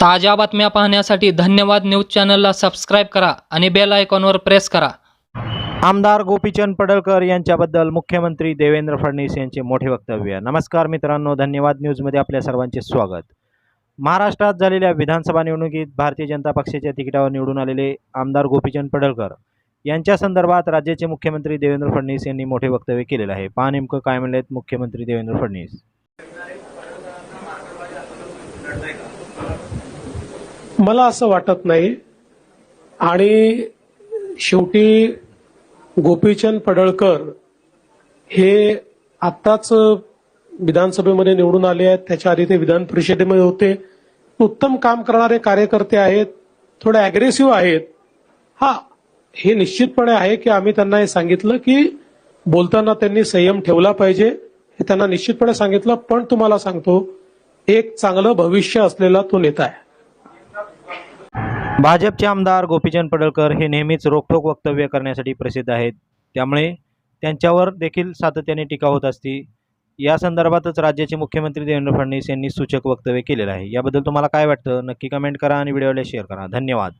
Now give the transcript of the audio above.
ताज्या बातम्या पाहण्यासाठी धन्यवाद न्यूज चॅनलला सबस्क्राईब करा आणि बेल आयकॉनवर प्रेस करा. आमदार गोपीचंद पडळकर यांच्याबद्दल मुख्यमंत्री देवेंद्र फडणवीस यांचे मोठे वक्तव्य. नमस्कार मित्रांनो धन्यवाद न्यूजमध्ये आपल्या सर्वांचे स्वागत. महाराष्ट्रात झालेल्या विधानसभा निवडणुकीत भारतीय जनता पक्षाच्या तिकिटावर निवडून आलेले आमदार गोपीचंद पडळकर यांच्या संदर्भात राज्याचे मुख्यमंत्री देवेंद्र फडणवीस यांनी मोठे वक्तव्य केलेलं आहे. पहा नेमकं काय म्हणलेत मुख्यमंत्री देवेंद्र फडणवीस. मला असं वाटत नाही. आणि शेवटी गोपीचंद पडळकर हे आत्ताच विधानसभेमध्ये निवडून आले आहेत. त्याच्या आधी ते विधान परिषदेमध्ये होते. उत्तम काम करणारे कार्यकर्ते आहेत. थोडे अग्रेसिव्ह आहेत. हा हे निश्चितपणे आहे की आम्ही त्यांना हे सांगितलं की बोलताना त्यांनी संयम ठेवला पाहिजे. हे त्यांना निश्चितपणे सांगितलं. पण तुम्हाला सांगतो एक चांगलं भविष्य असलेला तो नेता आहे. भाजपचे आमदार गोपीचंद पडळकर हे नेहमीच रोखोक वक्तव्य करण्यासाठी प्रसिद्ध आहेत. त्यामुळे त्यांच्यावर देखील सातत्याने टीका होत असती. या संदर्भातच राज्याचे मुख्यमंत्री देवेंद्र फडणवीस यांनी सूचक वक्तव्य केलेलं आहे. याबद्दल तुम्हाला काय वाटतं? नक्की कमेंट करा आणि व्हिडिओला शेअर करा. धन्यवाद.